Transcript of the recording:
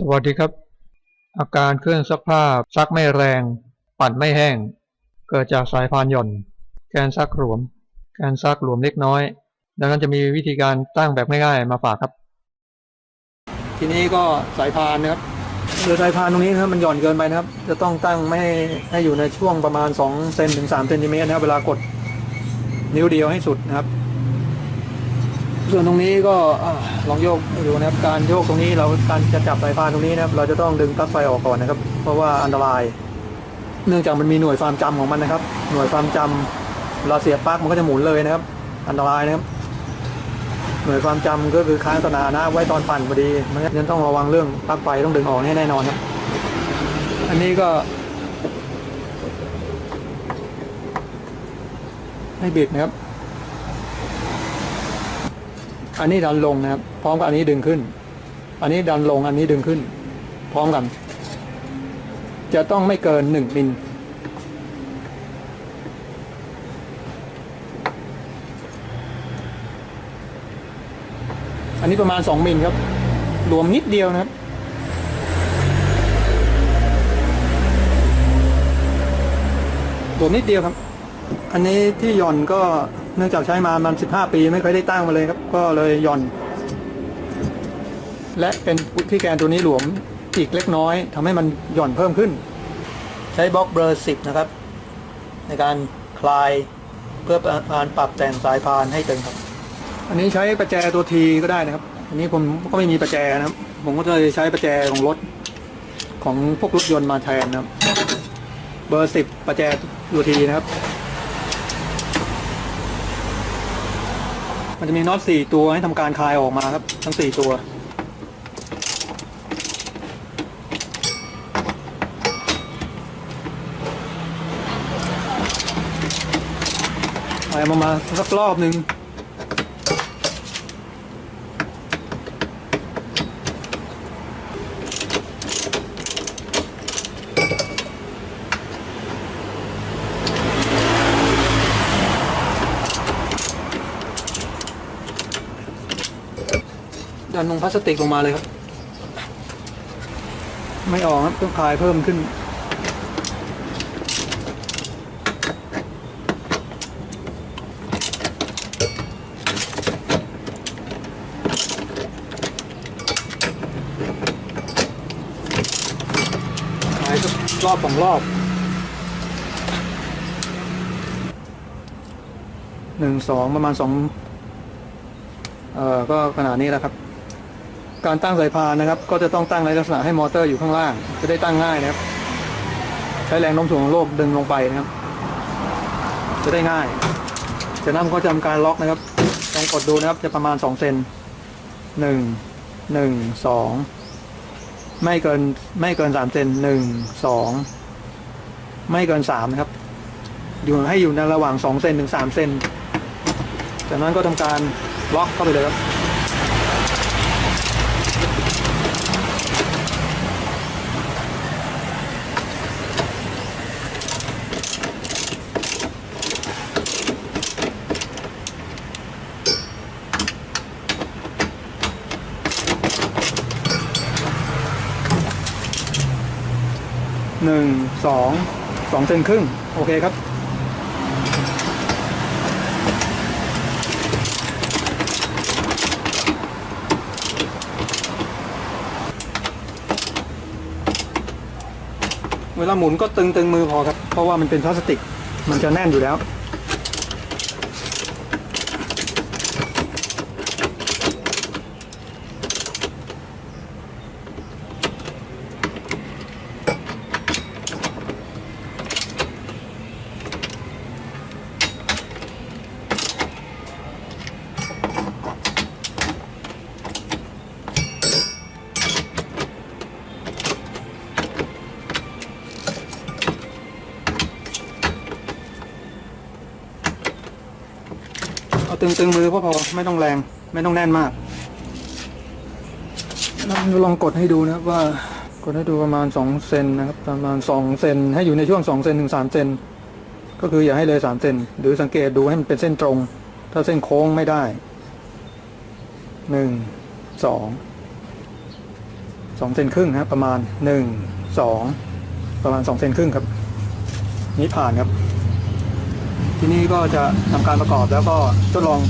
สวัสดีครับ อาการเครื่องซักผ้าซักไม่แรง ปั่นไม่แห้ง เกิดจากสายพานหย่อน แกนซักหลวม แกนซักหลวมเล็กน้อย ดังนั้นจะมีวิธีการตั้งแบบง่ายๆมาฝากครับ ทีนี้ก็สายพานนะครับโดยสายพานตรงนี้นะครับมันหย่อนเกินไปนะครับ จะต้องตั้งไม่ให้ให้อยู่ในช่วงประมาณ2เซนถึง3เซนติเมตรนะครับเวลากดนิ้วเดียวให้สุดนะครับ ส่วนตรงนี้ก็ลองโยกดูนะครับการโยกตรงนี้เราการจะจับสายพานตรงนี้นะครับ เราจะต้องดึงปลั๊กไฟออกก่อนนะครับ เพราะว่าอันตราย เนื่องจากมันมีหน่วยความจำของมันนะครับ หน่วยความจำเราเสียบปลั๊กมันก็จะหมุนเลยนะครับ อันตรายนะครับ หน่วยความจำก็คือค้างสถานะไว้ตอนปั่นพอดีมันงั้นต้องระวังเรื่องปลั๊กไฟต้องดึงออกให้แน่นอนครับ อันนี้ก็ให้บิดนะครับ อันนี้ดันลงนะครับ พร้อมกับอันนี้ดึงขึ้น อันนี้ดันลงอันนี้ดึงขึ้น พร้อมกัน จะต้องไม่เกินหนึ่งมิลอันนี้ประมาณสองมิลครับ รวมนิดเดียวนะครับรวมนิดเดียวครับ อันนี้ที่หย่อนก็ เนื่องจากใช้มามันสิบห้าปีไม่เคยได้ตั้งมาเลยครับ ก็เลยหย่อน และเป็นที่แกนตัวนี้หลวมอีกเล็กน้อยทำให้มันหย่อนเพิ่มขึ้น ใช้บล็อกเบอร์สิบนะครับ ในการคลายเพื่อการปรับแต่งสายพานให้ตึงครับ อันนี้ใช้ประแจตัวทีก็ได้นะครับ อันนี้ผมก็ไม่มีประแจนะครับ ผมก็เลยใช้ประแจของรถของพวกรถยนต์มาแทนนะครับ เบอร์สิบประแจตัวทีนะครับ มันจะมีน็อตสี่ตัวให้ทำการคลายออกมาครับ ทั้งสี่ตัวคลามามาสักรอบหนึ่ง ดันลงพลาสติกลงมาเลยครับ ไม่ออกครับต้องคลายเพิ่มขึ้นหายสักรอบสองรอบหนึ่งสองประมาณสองเอ่อก็ขนาดนี้แหละครับ การตั้งสายพานนะครับ ก็จะต้องตั้งในลักษณะให้มอเตอร์อยู่ข้างล่าง จะได้ตั้งง่ายนะครับ ใช้แรงโน้มถ่วงของโลกดึงลงไปนะครับ จะได้ง่ายจากนั้นก็จะทำการล็อกนะครับลองกดดูนะครับจะประมาณสองเซนหนึ่งหนึ่งสองไม่เกินไม่เกินสามเซนหนึ่งสองไม่เกินสามนะครับ อยู่ให้อยู่ในระหว่างสองเซนถึงสามเซนจากนั้นก็ทำการล็อกเข้าไปเลยครับ หนึ่งสองสองเซนครึ่ง โอเคครับ เวลาหมุนก็ตึงตึงมือพอครับ เพราะว่ามันเป็นพลาสติก มันจะแน่นอยู่แล้ว เอาตึงๆมือพอพอไม่ต้องแรง ไม่ต้องแน่นมากเราลองกดให้ดูนะครับว่ากดให้ดูประมาณ2เซนนะครับประมาณ2เซนให้อยู่ในช่วง2เซนถึง3เซนก็คืออย่าให้เลย3เซนหรือสังเกตดูให้มันเป็นเส้นตรง ถ้าเส้นโค้งไม่ได้ 1 2 2เซนครึ่งนะประมาณ 1 2 ประมาณ2เซนครึ่งครับ นี้ผ่านครับ ที่นี่ก็จะทำการประกอบแล้วก็ทดลอง